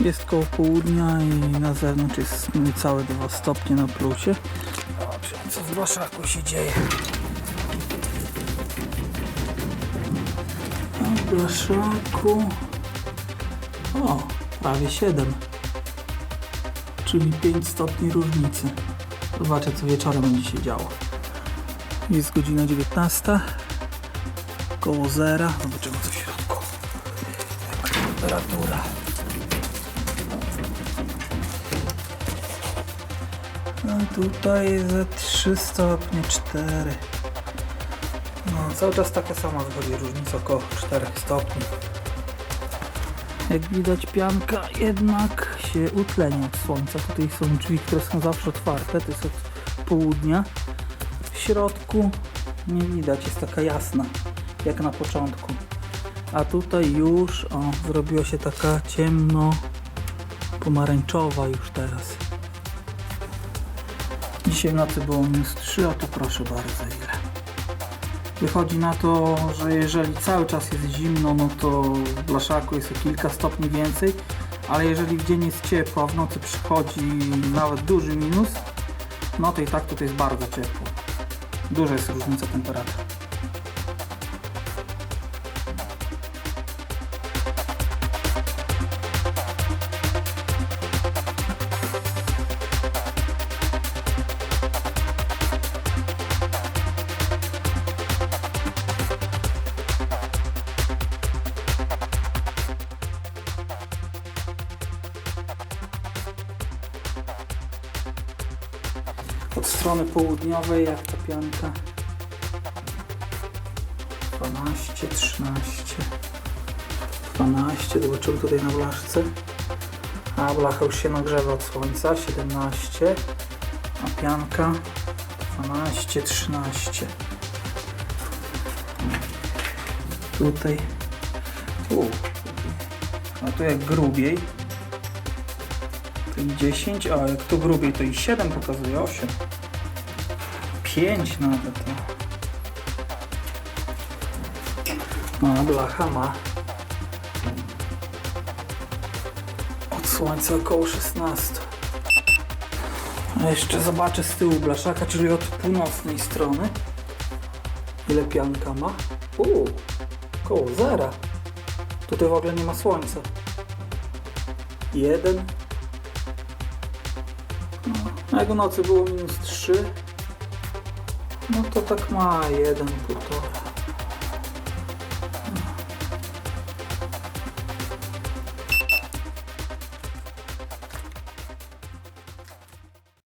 Jest koło południa i na zewnątrz jest niecałe 2 stopnie na plusie. Co w blaszaku się dzieje. W blaszaku... O, prawie 7. Czyli 5 stopni różnicy. Zobaczę co wieczorem będzie się działo. Jest godzina 19. Koło zera. Zobaczymy co w środku. Temperatura. No tutaj ze 3 stopnie 4. No cały czas taka sama wychodzi różnica około 4 stopni. Jak widać pianka jednak się utlenia od słońca. Tutaj są drzwi, które są zawsze otwarte. To jest od południa. W środku nie widać, jest taka jasna, jak na początku. A tutaj już o, zrobiła się taka ciemno pomarańczowa już teraz. Dzisiaj w nocy było minus 3, a tu proszę bardzo ile. Wychodzi na to, że jeżeli cały czas jest zimno, no to w blaszaku jest o kilka stopni więcej, ale jeżeli w dzień jest ciepło, a w nocy przychodzi nawet duży minus, no to i tak tutaj jest bardzo ciepło. Duża jest różnica temperatur. Od strony południowej jak ta pianka 12, 13 12, zobaczymy tutaj na blaszce. A blacha już się nagrzewa od słońca 17 a pianka? 12, 13 tutaj. U, a tu jak grubiej. To i 10, a jak tu grubiej to i 7 pokazuje, 8 5 nawet no. A blacha ma od słońca około 16. A jeszcze zobaczę z tyłu blaszaka, czyli od północnej strony. Ile pianka ma? Uuu, koło zera. Tutaj w ogóle nie ma słońca. Jeden. No, jak w nocy było minus 3, no to tak ma jeden, półtora.